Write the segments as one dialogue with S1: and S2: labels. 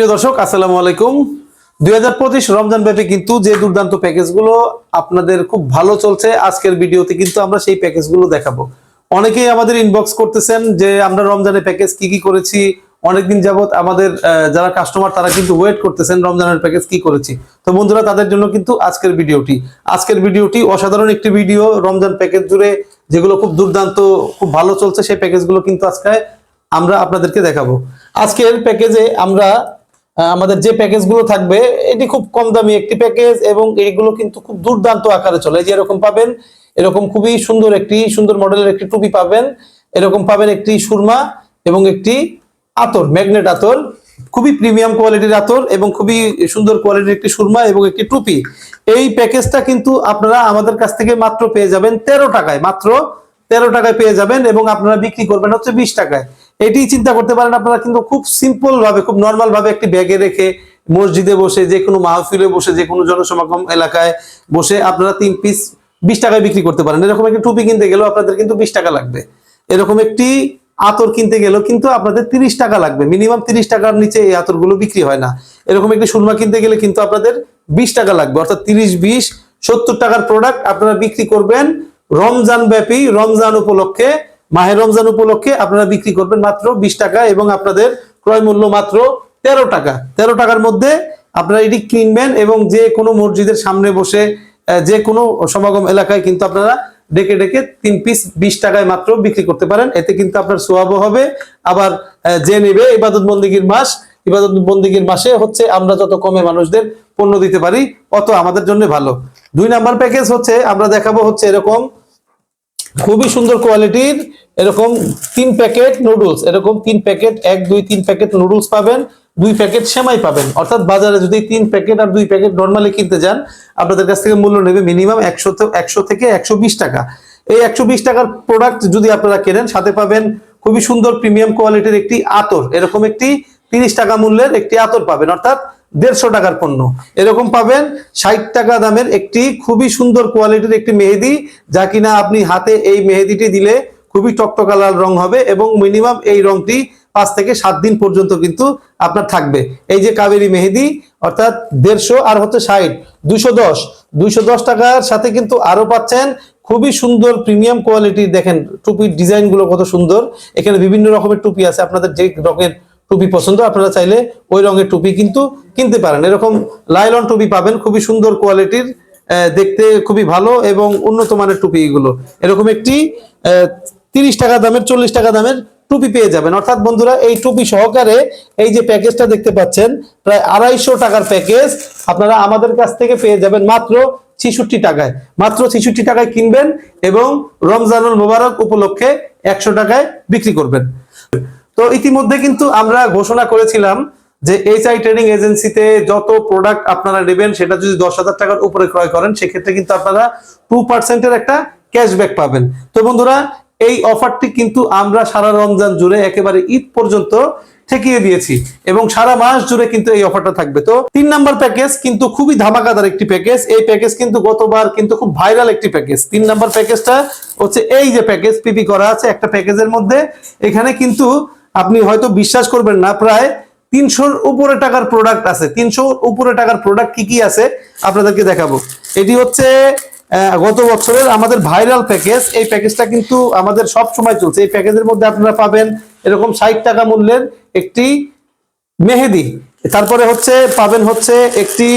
S1: প্রিয় দর্শক, আসসালামু আলাইকুম। দুই হাজার পঁচিশ রমজান ব্যাপী কিন্তু যে দুর্দান্ত প্যাকেজগুলো আপনাদের খুব ভালো চলছে, আজকের ভিডিওতে কিন্তু আমরা সেই প্যাকেজগুলো দেখাবো। অনেকেই আমাদের ইনবক্স করতেছেন যে, আমরা রমজানের প্যাকেজ কি কি করেছি, অনেকদিন যাবত আমাদের যারা কাস্টমার তারা কিন্তু ওয়েট করতেছেন রমজানের প্যাকেজ কি করেছি। তো বন্ধুরা, তাদের জন্য কিন্তু আজকের ভিডিওটি। আজকের ভিডিওটি অসাধারণ একটি ভিডিও, রমজান প্যাকেজ জুড়ে যেগুলো খুব দুর্দান্ত, খুব ভালো চলছে, সেই প্যাকেজগুলো কিন্তু আজকে আমরা আপনাদেরকে দেখাবো। আজকের প্যাকেজে আমরা আমাদের যে প্যাকেজগুলো থাকবে, এটি খুব কম দামি একটি প্যাকেজ এবং এগুলো কিন্তু খুব দুর্দান্ত আকারে চলে। যে এরকম পাবেন, এরকম খুবই সুন্দর একটি, সুন্দর মডেলের একটি টুপি পাবেন, এরকম পাবেন একটি সুরমা এবং একটি আতর ম্যাগনেট আতর। খুবই প্রিমিয়াম কোয়ালিটির আতর এবং খুবই সুন্দর কোয়ালিটির একটি সুরমা এবং একটি টুপি। এই প্যাকেজটা কিন্তু আপনারা আমাদের কাছ থেকে মাত্র পেয়ে যাবেন তেরো টাকায়, মাত্র তেরো টাকায় পেয়ে যাবেন এবং আপনারা বিক্রি করবেন হচ্ছে বিশ টাকায়। এটি চিন্তা করতে পারেন আপনারা, কিন্তু খুব সিম্পল ভাবে, খুব নর্মাল ভাবে একটি ব্যাগে রেখে মসজিদে বসে, যে কোনো মাহফিলে বসে, যে কোনো জনসমাগম এলাকায় বসে আপনারা তিন পিস বিশ টাকায় বিক্রি করতে পারেন। এরকম একটি টুপি কিনতে গেলেও আপনাদের কিন্তু বিশ টাকা লাগবে। এরকম একটি আতর কিনতে গেলেও কিন্তু আপনাদের তিরিশ টাকা লাগবে। মিনিমাম তিরিশ টাকার নিচে এই আতরগুলো বিক্রি হয় না। এরকম একটি সুরমা কিনতে গেলে কিন্তু আপনাদের বিশ টাকা লাগবে। অর্থাৎ তিরিশ, বিশ, সত্তর টাকার প্রোডাক্ট আপনারা বিক্রি করবেন রমজান ব্যাপী, রমজান উপলক্ষে মাহে রমজান উপলক্ষে আপনারা বিক্রি করবেন মাত্র বিশ টাকা এবং আপনাদের ক্রয় মূল্য মাত্র তেরো টাকা। তেরো টাকার মধ্যে আপনারা এটি কিনবেন এবং যে কোনো মসজিদের সামনে বসে যে কোনো সমাগম এলাকায় কিন্তু আপনারা ডেকে ডেকে তিন পিস বিশ টাকায় মাত্র বিক্রি করতে পারেন। এতে কিন্তু আপনার সোয়াবও হবে। আবার যে নেবে ইবাদত বন্দিগির মাস, ইবাদত বন্দিগির মাসে হচ্ছে আমরা যত কমে মানুষদের পণ্য দিতে পারি, অত আমাদের জন্য ভালো। দুই নাম্বার প্যাকেজ হচ্ছে, আমরা দেখাবো হচ্ছে এরকম খুবই সুন্দর কোয়ালিটির এরকম তিন প্যাকেট নুডলস, এরকম তিন প্যাকেট, এক, দুই, তিন প্যাকেট নুডলস পাবেন, দুই প্যাকেট সেমাই পাবেন। অর্থাৎ বাজারে যদি তিন প্যাকেট আর দুই প্যাকেট নর্মালি কিনতে যান, আপনাদের কাছ থেকে মূল্য নেবে মিনিমাম একশো একশো থেকে একশো বিশ টাকা। এই একশো বিশ টাকার প্রোডাক্ট যদি আপনারা কেনেন, সাথে পাবেন খুবই সুন্দর প্রিমিয়াম কোয়ালিটির একটি আতর। এরকম একটি তিরিশ টাকা মূল্যের একটি আতর পাবেন। অর্থাৎ দেড়শো টাকার পণ্য। এরকম পাবেন ষাট টাকা দামের একটি খুবই সুন্দর কোয়ালিটির একটি মেহেদি, যা কিনা আপনি হাতে এই মেহেদিটি দিলে খুবই টকটকা লাল রং হবে এবং মিনিমাম এই রংটি পাঁচ থেকে সাত দিন পর্যন্ত কিন্তু আপনার থাকবে। এই যে কাবেরি মেহেদি, অর্থাৎ দেড়শো আর হচ্ছে ষাট, দুশো দশ। দুশো দশ টাকার সাথে কিন্তু আরও পাচ্ছেন খুবই সুন্দর প্রিমিয়াম কোয়ালিটির, দেখেন টুপির ডিজাইনগুলো কত সুন্দর। এখানে বিভিন্ন রকমের টুপি আছে, আপনাদের যে রঙের টুপি পছন্দ, আপনারা চাইলে ওই রঙের টুপি কিন্তু কিনতে পারেন। এরকম লাইলন টুপি পাবেন, খুবই সুন্দর কোয়ালিটির দেখতে খুবই ভালো এবং উন্নত মানের টুপি এগুলো এরকম একটি তিরিশ টাকা দামের, চল্লিশ টাকা দামের টুপি পেয়ে যাবেন। অর্থাৎ বন্ধুরা, এই টুপি সহকারে এই যে প্যাকেজটা দেখতে পাচ্ছেন, প্রায় আড়াইশো টাকার প্যাকেজ আপনারা আমাদের কাছ থেকে পেয়ে যাবেন মাত্র ছিষট্টি টাকায়। মাত্র ছিষট্টি টাকায় কিনবেন এবং রমজানুল মোবারক উপলক্ষে একশো টাকায় বিক্রি করবেন। তো ইতিমধ্যে কিন্তু আমরা ঘোষণা করেছিলাম যে এইচ ট্রেনিং এজেন্সিতে যত প্রোডাক্ট আপনারা নেবেন, সেটা যদি দশ হাজার টাকার উপরে ক্রয় করেন, সেক্ষেত্রে কিন্তু আপনারা টু পার্সেন্টের একটা ক্যাশব্যাক পাবেন। তো বন্ধুরা, এই অফারটি কিন্তু আমরা সারা রমজান জুড়ে একেবারে ঈদ পর্যন্ত ঠেকিয়ে দিয়েছি এবং সারা মাস জুড়ে কিন্তু এই অফারটা থাকবে। তো তিন নাম্বার প্যাকেজ কিন্তু খুবই ধামাকাদার একটি প্যাকেজ এই প্যাকেজ কিন্তু গতবার কিন্তু খুব ভাইরাল একটি প্যাকেজ তিন নাম্বার প্যাকেজটা হচ্ছে এই যে প্যাকেজ পিপি করা আছে একটা প্যাকেজের মধ্যে। এখানে কিন্তু আপনি হয়তো বিশ্বাস করবেন না প্রায় তিনশোর উপরে টাকার প্রোডাক্ট আছে। তিনশোর উপরে টাকার প্রোডাক্ট কি কি আছে আপনাদেরকে দেখাবো। এটি হচ্ছে গত বছরের আমাদের ভাইরাল প্যাকেজ এই প্যাকেজটা কিন্তু আমাদের সব সময় চলছে। এই প্যাকেজের মধ্যে আপনারা পাবেন এরকম ষাট টাকা মূল্যের একটি মেহেদি। তারপরে হচ্ছে পাবেন হচ্ছে একটি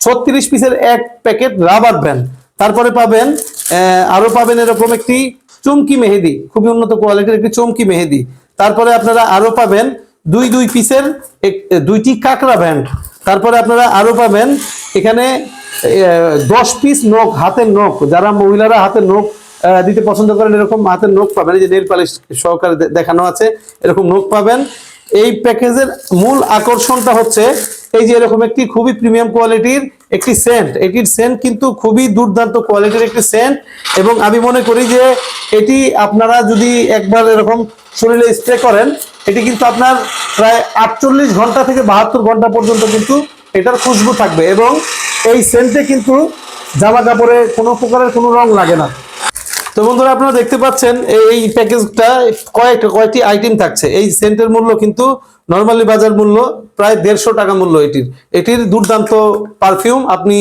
S1: ছত্রিশ পিসের এক প্যাকেট রাবার ব্যান্ড তারপরে পাবেন আহ, আরও পাবেন এরকম একটি চমকি মেহেদি, খুবই উন্নত কোয়ালিটির একটি চমকি মেহেদি। তারপরে আপনারা আরও পাবেন দুই দুই পিসের দুইটি কাঁকড়া ব্যান্ড। তারপরে আপনারা আরও পাবেন এখানে দশ পিস নখ, হাতের নখ। যারা মহিলারা হাতের নখ দিতে পছন্দ করেন, এরকম হাতের নখ পাবেন। এই যে নেল পালিশ সহকারে দেখানো আছে, এরকম নখ পাবেন। এই প্যাকেজের মূল আকর্ষণটা হচ্ছে, এই যে এরকম একটি খুবই প্রিমিয়াম কোয়ালিটির একটি সেন্ট এটির সেন্ট কিন্তু খুবই দুর্দান্ত কোয়ালিটির একটি সেন্ট এবং আমি মনে করি যে এটি আপনারা যদি একবার এরকম শরীরে স্প্রে করেন, এটি কিন্তু আপনার প্রায় আটচল্লিশ ঘণ্টা থেকে বাহাত্তর ঘণ্টা পর্যন্ত কিন্তু এটার খুশবু থাকবে এবং এই সেন্টে কিন্তু জামা কাপড়ে কোনো প্রকারের কোনো রং লাগে না। তো বন্ধুরা, আপনারা দেখতে পাচ্ছেন এই প্যাকেজটা কয়েকটা কয়েকটি আইটেম থাকছে। এই সেন্টের মূল্য কিন্তু নর্মালি বাজার মূল্য প্রায় দেড়শো টাকা মূল্য এটির। এটির দুর্দান্ত পারফিউম আপনি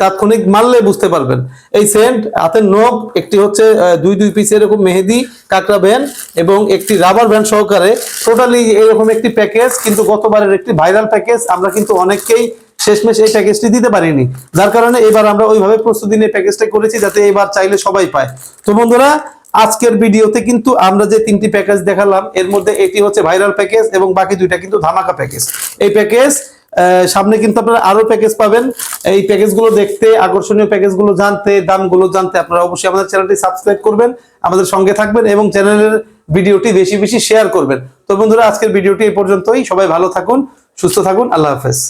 S1: তাৎক্ষণিক মারলে বুঝতে পারবেন। এই সেন্ট হাতের নখ, একটি হচ্ছে দুই দুই পিস এরকম মেহেদি, কাঁকড়া ব্যান্ড এবং একটি রাবার ব্যান্ড সহকারে টোটালি এরকম একটি প্যাকেজ কিন্তু গতবারের একটি ভাইরাল প্যাকেজ আমরা কিন্তু অনেককেই শেষমেশ এই প্যাকেজটি দিতে পারিনি। যার কারণে এবার আমরা ওইভাবে প্রস্তুতি নিয়ে প্যাকেজটা করেছি যাতে এবার চাইলে সবাই পায়। তো বন্ধুরা আজকের ভিডিওতে কিন্তু আমরা যে তিনটি প্যাকেজ দেখালাম, এর মধ্যে এটি হচ্ছে ভাইরাল প্যাকেজ এবং বাকি দুইটা কিন্তু ধামাকা প্যাকেজ। এই প্যাকেজ সামনে কিন্তু আপনারা আরও প্যাকেজ পাবেন। এই প্যাকেজগুলো দেখতে, আকর্ষণীয় প্যাকেজগুলো জানতে, দামগুলো জানতে আপনারা অবশ্যই আমাদের চ্যানেলটি সাবস্ক্রাইব করবেন, আমাদের সঙ্গে থাকবেন এবং চ্যানেলের ভিডিওটি বেশি বেশি শেয়ার করবেন। তো বন্ধুরা, আজকের ভিডিওটি এই পর্যন্তই। সবাই ভালো থাকুন, সুস্থ থাকুন। আল্লাহ হাফেজ।